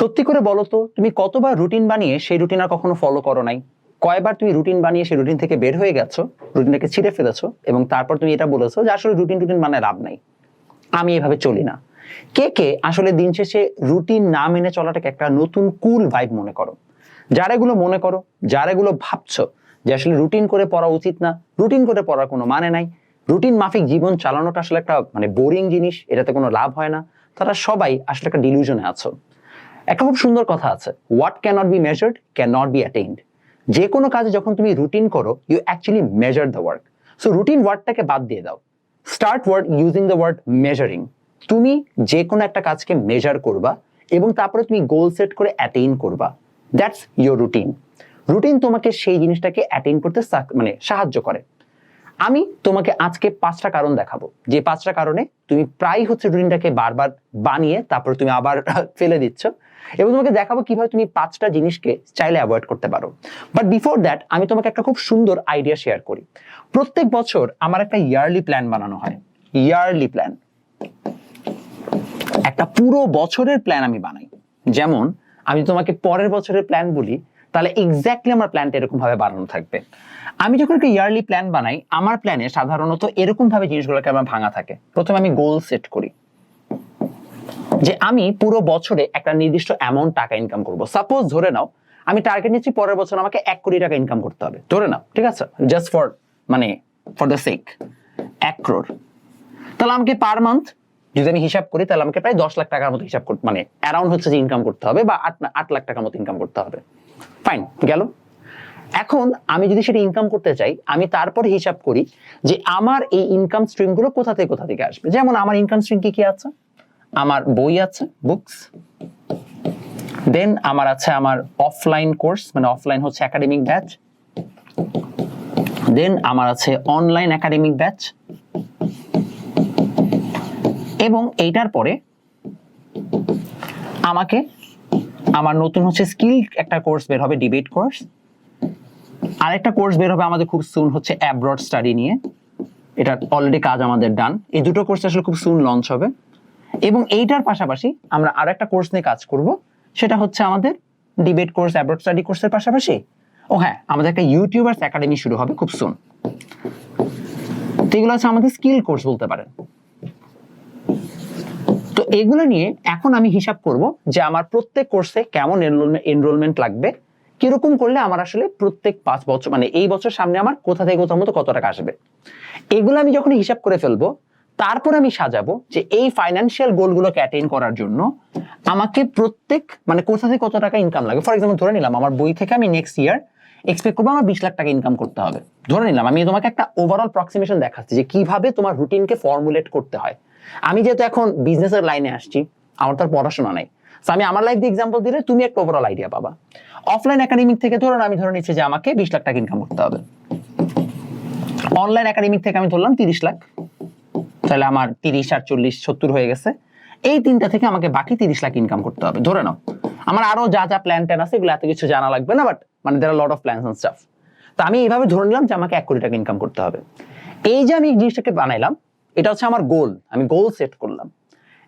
সত্যি করে বলো তো, তুমি কতবার রুটিন বানিয়ে সেই রুটিন আর কখনো ফলো করো নাই? কয়বার তুমি রুটিন বানিয়ে সেই রুটিন থেকে বের হয়ে গেছো রুটিনটাকে ছিঁড়ে ফেলেছো এবং তারপর তুমি এটা বলেছ যে আসলে রুটিন রুটিন মানে লাভ নাই। আমি এভাবে চলি না। কে কে আসলে দিন শেষে রুটিন না মেনে চলাটাকে একটা নতুন কুল ভাইব মনে করো? যারা এগুলো মনে করো, যারা এগুলো ভাবছ যে আসলে রুটিন করে পড়া উচিত না রুটিন করে পড়ার কোনো মানে নাই। রুটিন মাফিক জীবন চালানোটা আসলে একটা মানে বোরিং জিনিস, এটাতে কোনো লাভ হয় না। তারা সবাই আসলে একটা ডিলিউশনে আছো। একটা খুব সুন্দর কথা আছে। What can not be measured can not be attained যে কোনো কাজে যখন তুমি রুটিন করো you actually measure the work so routine ওয়ার্ডটাকে বাদ দিয়ে দাও। Start word using the word measuring তুমি যে কোনো একটা কাজকে মেজার করবা এবং তারপরে তুমি গোল সেট করে অ্যাটেইন করবা। দ্যাটস ইয়োর রুটিন রুটিন তোমাকে সেই জিনিসটাকে অ্যাটেইন করতে মানে সাহায্য করে। আমি তোমাকে আজকে পাঁচটা কারণ দেখাবো। যে পাঁচটা কারণে তুমি প্রায় হচ্ছে রুটিনটাকে বারবার বানিয়ে তারপর তুমি আবার ফেলে দিচ্ছ। এবং তোমাকে দেখাবো কীভাবে তুমি পাঁচটা জিনিসকে চাইলে অ্যাভয়েড করতে পারো। বাট বিফোর দ্যাট আমি তোমাকে একটা খুব সুন্দর আইডিয়া শেয়ার করি। প্রত্যেক বছর আমার একটা ইয়ারলি প্ল্যান বানানো হয়। ইয়ারলি প্ল্যান একটা পুরো বছরের প্ল্যান আমি বানাই। যেমন, আমি তোমাকে পরের বছরের প্ল্যান বলি। তাহলে এক্স্যাক্টলি আমার প্ল্যানটা এরকম ভাবে বানানো থাকবে। আমি যখন একটা ইয়ারলি প্ল্যান বানাই, আমার প্ল্যানে সাধারণত এরকম ভাবে জিনিসগুলোকে আমার ভাঙা থাকে। প্রথমে আমি গোল সেট করি। যে আমি পুরো বছরে একটা নির্দিষ্ট অ্যামাউন্ট টাকা ইনকাম করব। সাপোজ ধরে নাও, আমি টার্গেট নিচ্ছি পরের বছর আমাকে এক কোটি টাকা ইনকাম করতে হবে। ধরে নাও, ঠিক আছে? জাস্ট ফর মানে ফর দ্য সেক এক ক্রোর তাহলে আমাকে পার মান্থ যদি আমি হিসাব করি, তাহলে আমাকে প্রায় দশ লাখ টাকার মতো হিসাব মানে অ্যারাউন্ড হচ্ছে যে ইনকাম করতে হবে বা আট আট লাখ টাকার মতো ইনকাম করতে হবে। ফাইন গেল। এখন আমি যদি সেটা ইনকাম করতে চাই, আমি তারপরে হিসাব করি যে আমার এই ইনকাম স্ট্রিমগুলো কোথা থেকে কোথা থেকে আসবে। যেমন আমার ইনকাম স্ট্রিম কি কি আছে? আমার বই আছে বুকস দেন আমার আছে আমার অফলাইন কোর্স মানে অফলাইন হচ্ছে একাডেমিক ব্যাচ দেন আমার আছে অনলাইন একাডেমিক ব্যাচ এবং এইটার পরে আমাকে আমার নতুন হচ্ছে স্কিল একটা কোর্স বের হবে ডিবেট কোর্স আরেকটা কোর্স বের হবে আমাদের খুব সুন হচ্ছে অ্যাব্রড স্টাডি নিয়ে। এটা অলরেডি কাজ আমাদের ডান এই দুটো কোর্স আসলে খুব সুন লঞ্চ হবে। এবং এইটার পাশাপাশি আমরা আর একটা কোর্স নিয়ে কাজ করব। সেটা হচ্ছে আমাদের ডিবেট কোর্স অ্যাব্রড স্টাডি কোর্সের পাশাপাশি। ও হ্যাঁ আমাদের একটা ইউটিউবার্স একাডেমি শুরু হবে খুব সুন তো এগুলো হচ্ছে আমাদের স্কিল কোর্স বলতে পারেন। এগুলো নিয়ে এখন আমি হিসাব করব যে আমার প্রত্যেক কোর্সে কেমন এনরোলমেন্ট লাগবে, কীরকম করলে আমার আসলে প্রত্যেক পাঁচ বছর মানে এই বছর সামনে আমার কোথা থেকে কোথাও মতো কত টাকা আসবে। এগুলো আমি যখন হিসাব করে ফেলব, তারপর আমি সাজাবো যে এই ফাইন্যান্সিয়াল গোলগুলোকে অ্যাটেইন করার জন্য আমাকে প্রত্যেক মানে কোথা থেকে কত টাকা ইনকাম লাগে ফর এক্সাম্পল ধরে নিলাম আমার বই থেকে আমি নেক্সট ইয়ার এক্সপেক্ট করব আমার বিশ লাখ টাকা ইনকাম করতে হবে। ধরে নিলাম আমি তোমাকে একটা ওভারঅল প্রক্সিমেশন দেখাচ্ছি যে কীভাবে তোমার রুটিনকে ফর্মুলেট করতে হয়। আমি যেহেতু এখন বিজনেসের লাইনে আসছি, আমার তো আর পড়াশোনা নাই। আমি আমার লাইফ দিয়ে এক্সাম্পল দিলে তুমি একটা ওভারঅল আইডিয়া পাবা। অফলাইন একাডেমিক থেকে ধরুন আমি ধরে নিচ্ছি যে আমাকে বিশ লাখ টাকা ইনকাম করতে হবে। অনলাইন একাডেমিক থেকে আমি ধরলাম তিরিশ লাখ। তাহলে আমার তিরিশ আর চল্লিশ সত্তর হয়ে গেছে। এই তিনটা থেকে আমাকে বাকি তিরিশ লাখ ইনকাম করতে হবে। ধরে নাও, আমার আরও যা যা প্ল্যান ট্যান আছে এগুলো এত কিছু জানা লাগবে না বাট মানে there lot of plans and stuff তো আমি এইভাবে ধরে নিলাম যে আমাকে এক কোটি টাকা ইনকাম করতে হবে। এই যে আমি জিনিসটাকে বানাইলাম এটা হচ্ছে আমার গোল আমি গোল সেট করলাম।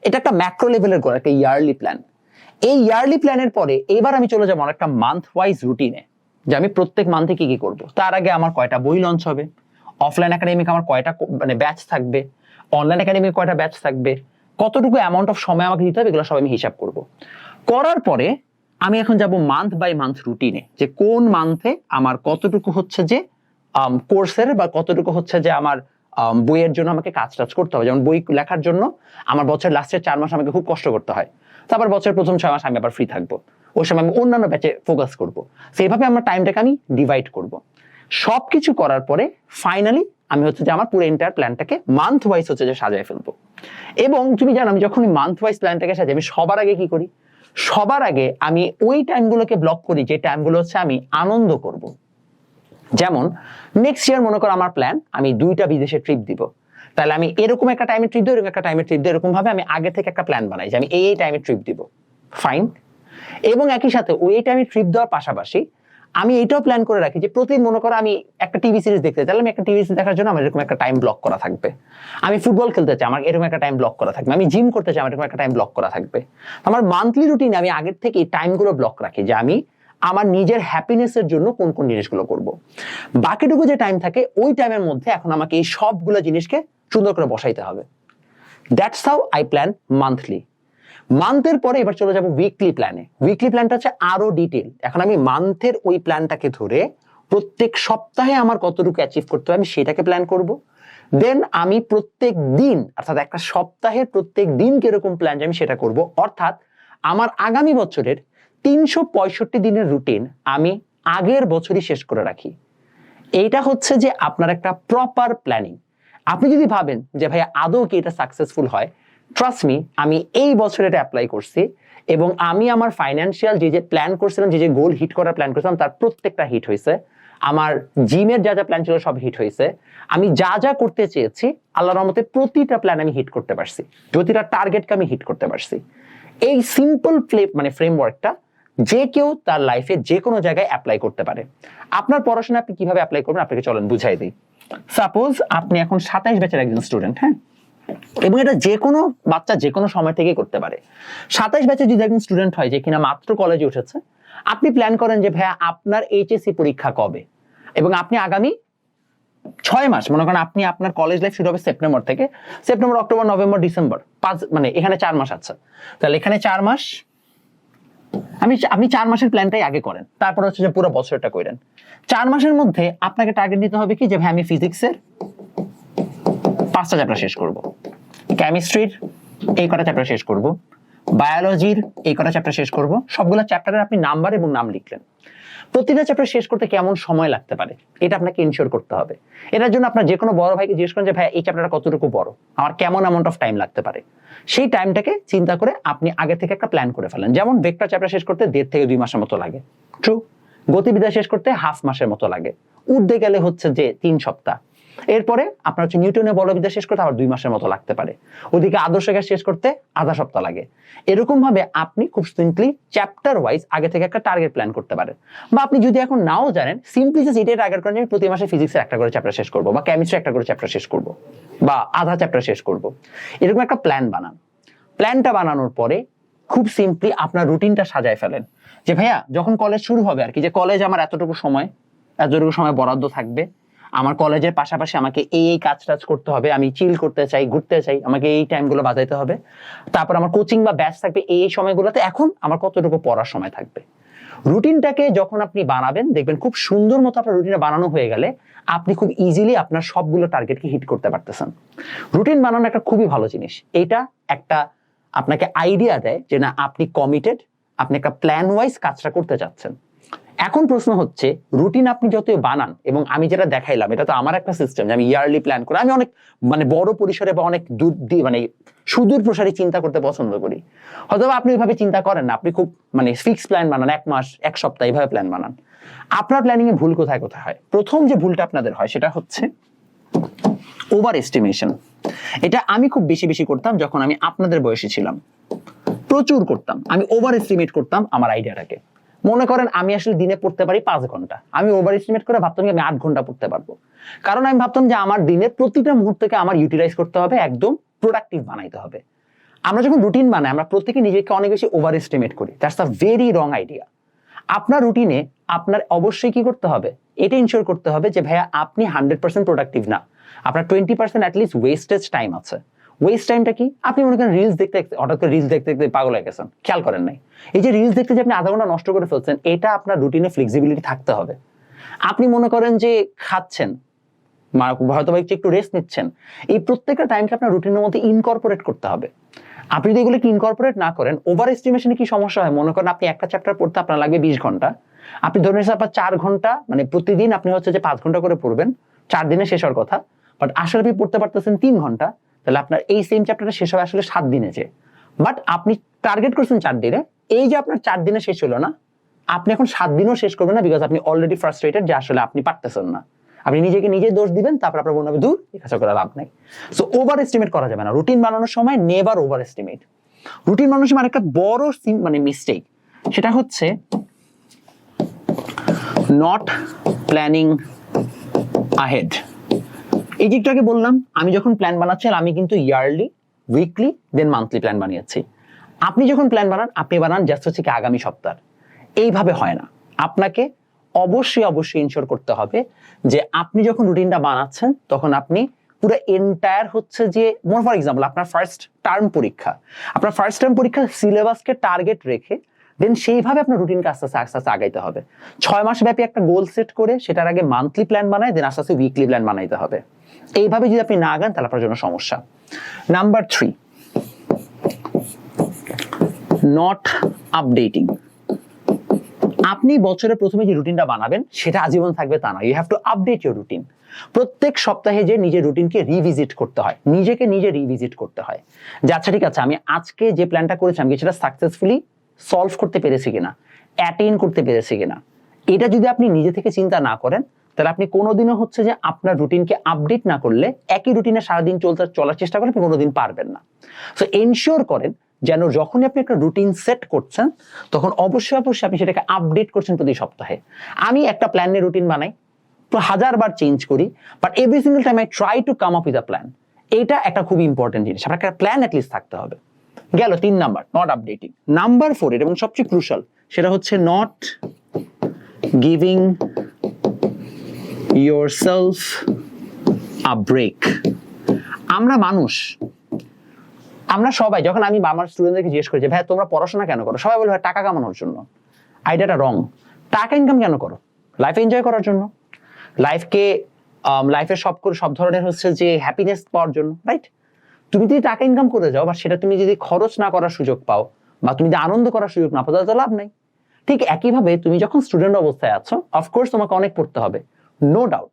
এটা একটা ম্যাক্রো লেভেলের গোল একটা ইয়ারলি প্ল্যান এই ইয়ারলি প্ল্যানের পরে এবার আমি চলে যাব আমার একটা মান্থ ওয়াইজ রুটিনে যে আমি প্রত্যেক মান্থে কি কি করব। তার আগে আমার কয়টা বই লঞ্চ হবে অফলাইন একাডেমিক আমার কয়টা মানে ব্যাচ থাকবে অনলাইন একাডেমিক কয়টা ব্যাচ থাকবে কতটুকু অ্যামাউন্ট অফ সময় আমাকে দিতে হবে এগুলো সব আমি হিসাব করব। করার পরে আমি এখন যাব মান্থ বাই মান্থ রুটিনে যে কোন মান্থে আমার কতটুকু হচ্ছে যে কোর্সের বা কতটুকু হচ্ছে যে আমার আম, বইয়ের জন্য আমাকে কাজ টাজ করতে হবে। যেমন বই লেখার জন্য আমার বছর লাস্টের চার মাস আমাকে খুব কষ্ট করতে হয়। তারপর বছরের প্রথম ছয় মাস আমি আবার ফ্রি থাকব। ওই সময় আমি অন্যান্য ব্যাচে ফোকাস করব। সেইভাবে আমার টাইমটাকে আমি ডিভাইড করব। সব কিছু করার পরে ফাইনালি আমি হচ্ছে যে আমার পুরো এন্টায়ার প্ল্যানটাকে মান্থ ওয়াইজ হচ্ছে যে সাজায় ফেলব। এবং তুমি জানো, আমি যখন মান্থ ওয়াইজ প্ল্যানটাকে সাজাই আমি সবার আগে কি করি? সবার আগে আমি ওই টাইমগুলোকে ব্লক করি যে টাইমগুলো হচ্ছে আমি আনন্দ করব। যেমন নেক্সট ইয়ার মনে করো আমার প্ল্যান আমি দুইটা বিদেশে ট্রিপ দিব। তাহলে আমি এরকম একটা টাইমে ট্রিপ দেবো এরকম একটা টাইমে ট্রিপ দেবো এরকম ভাবে আমি আগে থেকে একটা প্ল্যান বানাই যে আমি এই এই টাইমে ট্রিপ দিব। ফাইন এবং একই সাথে ওই টাইমে ট্রিপ দেওয়ার পাশাপাশি আমি এটাও প্ল্যান করে রাখি যে প্রতিদিন মনে করো আমি একটা টিভি সিরিজ দেখতে চাই আমি একটা টিভি সিরিজ দেখার জন্য আমার এরকম একটা টাইম ব্লক করা থাকবে। আমি ফুটবল খেলতে চাই, আমার এরকম একটা টাইম ব্লক করা থাকবে। আমি জিম করতে চাই, আমার এরকম একটা টাইম ব্লক করা থাকবে। আমার মান্থলি রুটিনে আমি আগের থেকে এই টাইমগুলো ব্লক রাখি যে আমি আমার নিজের হ্যাপিনেসের জন্য কোন কোন জিনিসগুলো করব। বাকিটুকু যে টাইম থাকে, ওই টাইমের মধ্যে এখন আমাকে এই সবগুলো জিনিসকে সুন্দর করে বসাইতে হবে। That's how I plan monthly মান্থের পরে এবার চলে যাব উইকলি প্ল্যানে উইকলি প্ল্যানটা হচ্ছে আরও ডিটেল এখন আমি মান্থের ওই প্ল্যানটাকে ধরে প্রত্যেক সপ্তাহে আমার কতটুকু অ্যাচিভ করতে হবে আমি সেটাকে প্ল্যান করব। দেন আমি প্রত্যেক দিন, অর্থাৎ একটা সপ্তাহের প্রত্যেক দিন কীরকম প্ল্যান আমি সেটা করব। অর্থাৎ আমার আগামী বছরের তিনশো পঁয়ষট্টি দিনের রুটিন আমি আগের বছরই শেষ করে রাখি। এইটা হচ্ছে যে আপনার একটা প্রপার প্ল্যানিং আপনি যদি ভাবেন যে ভাই আদৌ কি এটা সাকসেসফুল হয় ট্রাস্ট মি আমি এই বছর এটা অ্যাপ্লাই করছি এবং আমি আমার ফাইন্যান্সিয়াল যে যে প্ল্যান করছিলাম, যে যে গোল হিট করার প্ল্যান করছিলাম, তার প্রত্যেকটা হিট হয়েছে। আমার জিমের যা যা প্ল্যান ছিল সব হিট হয়েছে। আমি যা যা করতে চেয়েছি, আল্লাহর রহমতে প্রতিটা প্ল্যান আমি হিট করতে পারছি। প্রতিটা টার্গেটকে আমি হিট করতে পারছি। এই সিম্পল ফ্লে মানে ফ্রেমওয়ার্কটা যে কেউ তার লাইফে যে কোনো জায়গায় অ্যাপ্লাই করতে পারে। আপনার পড়াশোনা আপনি কীভাবে অ্যাপ্লাই করবেন আপনাকে চলেন বুঝাই দিই। সাপোজ আপনি এখন সাতাইশ ব্যাচের একজন স্টুডেন্ট হ্যাঁ? এবং এটা যে কোনো বাচ্চা যে কোনো সময় থেকেই করতে পারে। সাতাইশ ব্যাচে যদি একজন স্টুডেন্ট হয় যে কিনা মাত্র কলেজে উঠেছে, আপনি প্ল্যান করেন যে ভাইয়া আপনার এইচএসসি পরীক্ষা কবে? এবং আপনি আগামী ছয় মাস, মনে করেন আপনি আপনার কলেজ লাইফ শুরু হবে সেপ্টেম্বর থেকে। সেপ্টেম্বর অক্টোবর নভেম্বর ডিসেম্বর পাঁচ মানে এখানে চার মাস আছে। তাহলে এখানে চার মাস আমি আপনি চার মাসের প্ল্যানটাই আগে করেন। তারপর হচ্ছে যে পুরো বছরটা করেন চার মাসের মধ্যে আপনাকে টার্গেট নিতে হবে কি যে, ভাই, আমি ফিজিক্সের পাঁচটা চ্যাপ্টার শেষ করব। কেমিস্ট্রির এই কটা চ্যাপ্টার শেষ করব। বায়োলজির এই কটা চ্যাপ্টার শেষ করব। সবগুলো চ্যাপ্টারের আপনি নাম্বার এবং নাম লিখলেন। প্রতিটা চ্যাপ্টার শেষ করতে কেমন সময় লাগতে পারে? এটা আপনাকে ইনশিওর করতে হবে। এটার জন্য আপনার যে কোনো বড় ভাইকে জিজ্ঞেস করেন যে ভাই এই চ্যাপ্টারটা কতটুকু বড়? আমার কেমন অ্যামাউন্ট অফ টাইম লাগতে পারে? সেই টাইমটাকে চিন্তা করে আপনি আগে থেকে একটা প্ল্যান করে ফেলেন। যেমন ভেক্টর চ্যাপ্টার শেষ করতে দেড় থেকে দুই মাসের মতো লাগে। ট্রু গতিবিদ্যা শেষ করতে হাফ মাসের মতো লাগে। উঠতে গেলে হচ্ছে যে তিন সপ্তাহ। এরপরে আপনার হচ্ছে নিউটনের বলবিদ্যা শেষ করতে আবার দুই মাসের মতো লাগতে পারে। ওদিকে আদর্শ গ্যাস শেষ করতে আধা সপ্তাহ লাগে। এরকম ভাবে আপনি খুব সিম্পলি চ্যাপ্টার ওয়াইজ আগে থেকে একটা টার্গেট প্ল্যান করতে পারেন। বা আপনি যদি এখন নাও জানেন সিম্পলি জাস্ট এটাই টার্গেট করেন আমি প্রতি মাসে ফিজিক্সের একটা করে চ্যাপ্টার শেষ করব বা কেমিস্ট্রি একটা করে চ্যাপ্টার শেষ করব বা আধা চ্যাপ্টার শেষ করব। এরকম একটা প্ল্যান বানান। প্ল্যানটা বানানোর পরে খুব সিম্পলি আপনার রুটিনটা সাজায় ফেলেন। যে ভাইয়া, যখন কলেজ শুরু হবে আর কি, যে কলেজ আমার এতটুকু সময় এতটুকু সময় বরাদ্দ থাকবে আমার কলেজের পাশাপাশি আমাকে এই এই কাজ টাজ করতে হবে, আমি চিল করতে চাই, ঘুরতে চাই, আমাকে এই টাইমগুলো বাজাইতে হবে। তারপর আমার কোচিং বা ব্যাচ থাকবে এই সময়গুলোতে, এখন আমার কতটুকু পড়ার সময় থাকবে? রুটিনটাকে যখন আপনি বানাবেন, দেখবেন খুব সুন্দর মতো আপনার রুটিনটা বানানো হয়ে গেলে, আপনি খুব ইজিলি আপনার সবগুলো টার্গেটকে হিট করতে পারতেছেন। রুটিন বানানো একটা খুবই ভালো জিনিস। এটা একটা আপনাকে আইডিয়া দেয় যে না, আপনি কমিটেড আপনি একটা প্ল্যান ওয়াইজ কাজটা করতে চাচ্ছেন এখন প্রশ্ন হচ্ছে রুটিন আপনি যতই বানান, এবং আমি যেটা দেখাইলাম, এটা তো আমার একটা সিস্টেম যে আমি ইয়ারলি প্ল্যান করি, আমি অনেক মানে বড় পরিসরে বা অনেক দূর দিয়ে মানে সুদূর প্রসারী চিন্তা করতে পছন্দ করি। হয়তো আপনি ওইভাবে চিন্তা করেন না, আপনি খুব মানে ফিক্স প্ল্যান বানান, এক মাস, এক সপ্তাহ এইভাবে প্ল্যান বানান। আপনার প্ল্যানিং এ ভুল কোথায় কোথায় হয়? প্রথম যে ভুলটা আপনাদের হয়, সেটা হচ্ছে ওভার এস্টিমেশন এটা আমি খুব বেশি বেশি করতাম যখন আমি আপনাদের বয়সী ছিলাম। প্রচুর করতাম। আমি ওভার এস্টিমেট করতাম আমার আইডিয়াটাকে মনে করেন আমি আসলে দিনে পড়তে পারি পাঁচ ঘণ্টা। আমি ওভার এস্টিমেট করে ভাবতাম আমি আট ঘণ্টা পড়তে পারব। কারণ আমি ভাবতাম যে আমার দিনের প্রতিটা মুহূর্তকে আমার ইউটিলাইজ করতে হবে, একদম প্রোডাক্টিভ বানাইতে হবে। আমরা যখন রুটিন বানাই, আমরা প্রত্যেকে নিজেকে অনেক বেশি ওভার এস্টিমেট করি। That's a very wrong idea আপনার রুটিনে আপনার অবশ্যই কি করতে হবে? এটা ইনশিওর করতে হবে যে, ভাইয়া, আপনি হান্ড্রেড পার্সেন্ট প্রোডাক্টিভ না। আপনার twenty percent at least wastage time আছে। ওয়েস্ট টাইমটা কি? আপনি মনে করেন রিলস দেখতে হঠাৎ করে রিলস দেখতে দেখতে পাগল হয়ে গেছেন। খেয়াল করেন নাই। এই যে রিলস দেখতে যে আপনি আধা ঘণ্টা নষ্ট করে ফেলছেন, এটা আপনার রুটিনে ফ্লেক্সিবিলিটি থাকতে হবে। আপনি মনে করেন যে খাচ্ছেন হয়তো বা একটু রেস্ট নিচ্ছেন, এই প্রত্যেকটা টাইমকে আপনার রুটিনের মধ্যে ইনকর্পোরেট করতে হবে। আপনি যদি এগুলোকে ইনকর্পোরেট না করেন ওভার এস্টিমেশনে কি সমস্যা হয়? মনে করেন আপনি একটা চ্যাপ্টার পড়তে আপনার লাগবে বিশ ঘণ্টা। আপনি ধরে নিয়েছেন আপনার চার ঘণ্টা মানে প্রতিদিন আপনি হচ্ছে যে পাঁচ ঘণ্টা করে পড়বেন, চার দিনে শেষ হওয়ার কথা বাট আসলে আপনি পড়তে পারতেছেন তিন ঘণ্টা তাহলে আপনার এই সেম চ্যাপ্টারটা শেষ হবে আসলে সাত দিনে যে। বাট আপনি টার্গেট করছেন চার দিনে। এই যে আপনার চার দিনে শেষ হলো না, আপনি এখন সাত দিনও শেষ করবেন না বিকজ আপনি অলরেডি ফ্রাস্ট্রেটেড যে আসলে আপনি পারতেছেন না। আপনি নিজেকে নিজে দোষ দিবেন, তারপর আপনার মনে হবে দূর কাজটা করে লাভ নাই। সো ওভার এস্টিমেট করা যাবে না। রুটিন বানানোর সময় নেভার ওভার এস্টিমেট রুটিন বানানোর সময় একটা বড় মানে মিস্টেক সেটা হচ্ছে নট প্ল্যানিং আহেড এই যে একটু আগে বললাম, আমি যখন প্ল্যান বানাচ্ছিলাম, আমি কিন্তু yearly weekly then monthly plan বানিয়েছি। আপনি যখন প্ল্যান বানান, আপনি বানান জাস্ট হচ্ছে কি আগামী সপ্তাহ। এইভাবে হয় না। আপনাকে অবশ্যই অবশ্যই ইনশোর করতে হবে যে আপনি যখন রুটিনটা বানাচ্ছেন, তখন আপনি পুরো এন্টায়ার হচ্ছে যে মোর ফর এক্সাম্পল আপনার ফার্স্ট টার্ম পরীক্ষা। আপনার ফার্স্ট টার্ম পরীক্ষা সিলেবাসকে টার্গেট রেখে দেন সেইভাবে আপনার রুটিনকে আস্তে আস্তে আস্তে আস্তে আগাইতে হবে। ছয় মাস ব্যাপী একটা গোল সেট করে, সেটার আগে মান্থলি প্ল্যান বানায় দেন আস্তে আস্তে উইকলি প্ল্যান বানাইতে হবে। এইভাবে যদি আপনি না আগান তাহলে আপনার জন্য সমস্যা। নাম্বার থ্রি নট আপডেটিং আপনি বছরের প্রথমে যে রুটিনটা বানাবেন, সেটা আজীবন থাকবে তা না you have to update your routine প্রত্যেক সপ্তাহে যে নিজের রুটিনকে রিভিজিট করতে হয়, নিজেকে নিজে রিভিজিট করতে হয়। যে আচ্ছা ঠিক আছে, আমি আজকে যে প্ল্যানটা করেছিলাম কি সেটা সাকসেসফুলি সলভ করতে পেরেছি কিনা অ্যাটেন করতে পেরেছি কিনা, এটা যদি আপনি নিজে থেকে চিন্তা না করেন তাহলে আপনি কোনোদিনও হচ্ছে যে আপনার রুটিনকে আপডেট না করলে একই রুটিনে সারাদিন চলতে চলার চেষ্টা করলে আপনি কোনোদিন পারবেন না। সো এনশিওর করেন যেন যখনই আপনি একটা রুটিন সেট করছেন, তখন অবশ্যই অবশ্যই আপনি সেটাকে আপডেট করছেন প্রতি সপ্তাহে। আমি একটা প্ল্যানের রুটিন বানাই হাজারবার চেঞ্জ করি but every single time I try to come up with a plan এইটা একটা খুব ইম্পর্টেন্ট জিনিস। আপনার একটা প্ল্যান অ্যাটলিস্ট থাকতে হবে। গেল তিন number not updating number four এবং সবচেয়ে ক্রুশাল সেটা হচ্ছে not giving self a break আমরা মানুষ, আমরা সবাই, যখন আমি আমার স্টুডেন্টদেরকে জিজ্ঞেস করি যে ভাই তোমরা পড়াশোনা কেন করো? সবাই বলে ভাই টাকা কামানোর জন্য। আইডিয়াটা রং টাকা ইনকাম কেন করো? লাইফ এনজয় করার জন্য। লাইফকে লাইফের সব করে, সব ধরনের হচ্ছে যে হ্যাপিনেস পাওয়ার জন্য রাইট তুমি যদি টাকা ইনকাম করে যাও, বা সেটা তুমি যদি খরচ না করার সুযোগ পাও, বা তুমি যদি আনন্দ করার সুযোগ না পাও, তাহলে লাভ নেই। ঠিক একইভাবে তুমি যখন স্টুডেন্ট অবস্থায় আছো অফকোর্স তোমাকে অনেক পড়তে হবে। নো ডাউট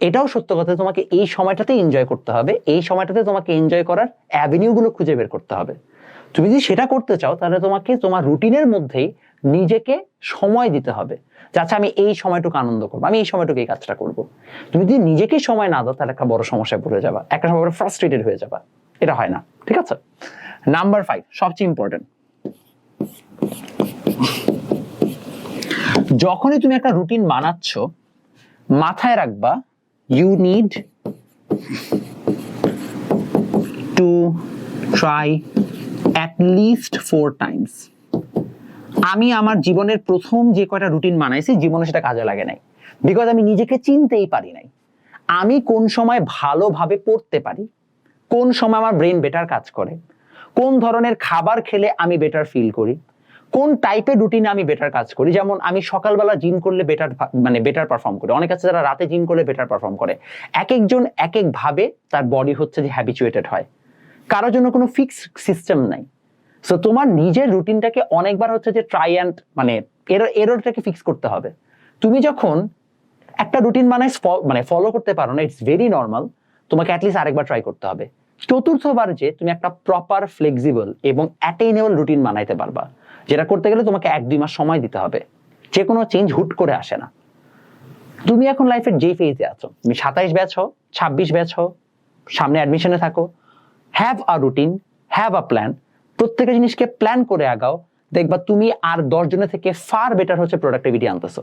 এটাও সত্য কথা, তোমাকে এই সময়টাতে এনজয় করতে হবে। এই সময়টাতে তোমাকে এনজয় করার অ্যাভিনিউ গুলো খুঁজে বের করতে হবে। তুমি যদি সেটা করতে চাও, তাহলে তোমাকে তোমার রুটিনের মধ্যেই নিজেকে সময় দিতে হবে। আচ্ছা আমি এই সময়টুকু আনন্দ করব, আমি এই সময়টুকু এই কাজটা করব। তুমি যদি নিজেকে সময় না দাও, তাহলে একটা বড় সমস্যায় পড়ে যাবা। একটা সময় ফ্রাস্ট্রেটেড হয়ে যাবা। এটা হয় না, ঠিক আছে? নাম্বার ফাইভ সবচেয়ে ইম্পর্টেন্ট যখনই তুমি একটা রুটিন বানাচ্ছ মাথায় রাখবা you need to try at least four times আমি আমার জীবনের প্রথম যে কয়টা রুটিন বানাইছি, জীবনে সেটা কাজে লাগে নাই। বিকজ আমি নিজেকে চিনতেই পারি নাই। আমি কোন সময় ভালোভাবে পড়তে পারি, কোন সময় আমার ব্রেন বেটার কাজ করে, কোন ধরনের খাবার খেলে আমি বেটার ফিল করি কোন টাইপের রুটিনে আমি বেটার কাজ করি? যেমন আমি সকালবেলা জিম করলে বেটার মানে বেটার পারফর্ম করি। অনেক আছে যারা রাতে জিম করলে বেটার পারফর্ম করে। এক একজন এক এক ভাবে তার বডি হচ্ছে যে হ্যাবিচুয়েটেড হয়। কারোর জন্য কোনো ফিক্স সিস্টেম নাই। সো তোমার নিজের রুটিনটাকে অনেকবার হচ্ছে যে ট্রাই অ্যান্ড মানে এরর এররটাকে ফিক্স করতে হবে। তুমি যখন একটা রুটিন বানাই মানে ফলো করতে পারো না ইটস ভেরি নর্মাল তোমাকে অ্যাটলিস্ট আরেকবার ট্রাই করতে হবে। চতুর্থবার যে তুমি একটা প্রপার ফ্লেক্সিবল এবং অ্যাটেইনেবল রুটিন বানাইতে পারবা। যেটা করতে গেলে তোমাকে এক দুই মাস সময় দিতে হবে। যে কোনো চেঞ্জ হুট করে আসে না। তুমি এখন লাইফের যে ফেজে আছো, তুমি সাতাইশ ব্যাচ হও, ছাব্বিশ ব্যাচ হও, সামনে অ্যাডমিশনে থাকো have a routine have a plan প্রত্যেকটা জিনিসকে প্ল্যান করে আগাও, দেখবা তুমি আর দশ জনের থেকে ফার বেটার হচ্ছে প্রোডাক্টিভিটি আনতেছো।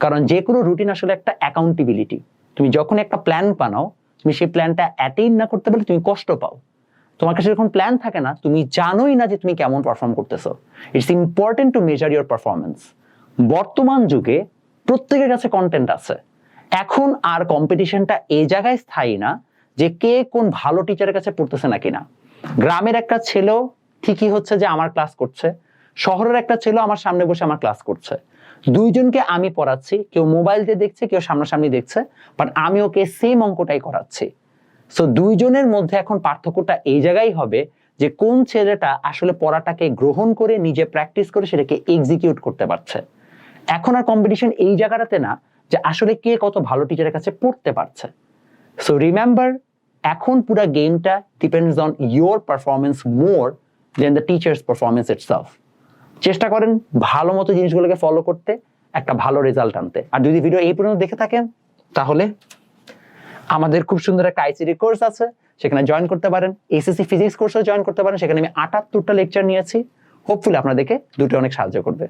কারণ যে কোনো রুটিন আসলে একটা অ্যাকাউন্টেবিলিটি তুমি যখন একটা প্ল্যান বানাও, তুমি সেই প্ল্যানটা অ্যাটেইন না করতে পারলে তুমি কষ্ট পাও। তোমার কাছে যখন প্ল্যান থাকে না, তুমি জানোই না যে তুমি কেমন পারফর্ম করতেছো। It's important to measure your performance বর্তমান যুগে প্রত্যেকের কাছে কন্টেন্ট আছে। এখন আর কম্পিটিশনটা এই জায়গায় স্থায়ী না যে কে কোন ভালো টিচারের কাছে পড়তেছে নাকি না। গ্রামের একটা ছেলেও ঠিকই হচ্ছে যে আমার ক্লাস করছে। শহরের একটা ছেলেও আমার সামনে বসে আমার ক্লাস করছে। দুইজনকে আমি পড়াচ্ছি, কেউ মোবাইল দিয়ে দেখছে, কেউ সামনাসামনি দেখছে বাট আমি ওকে সেম অঙ্কটাই করাচ্ছি। সো দুইজনের মধ্যে এখন পার্থক্যটা এই জায়গায় হবে যে কোন ছেলেটা আসলে পড়াটাকে গ্রহণ করে, নিজে প্র্যাকটিস করে সেটাকে এক্সিকিউট করতে পারছে। এখন আর কম্পিটিশন এই জায়গাটাতে না যে আসলে কে কত ভালো টিচারের কাছে পড়তে পারছে। সো রিমেম্বার এখন পুরো গেমটা depends on your performance more than the teachers performance itself চেষ্টা করেন ভালো মতো জিনিসগুলোকে ফলো করতে, একটা ভালো রেজাল্ট আনতে। আর যদি ভিডিও এই পর্যন্ত দেখে থাকেন, তাহলে আমাদের খুব সুন্দর একটা আইসিডি কোর্স আছে, সেখানে জয়েন করতে পারেন। এসএসসি ফিজিক্স কোর্সে জয়েন করতে পারেন, সেখানে আমি আটাত্তরটা লেকচার নিয়েছি। হোপফুলি আপনাদেরকে দুটো অনেক সাহায্য করবে।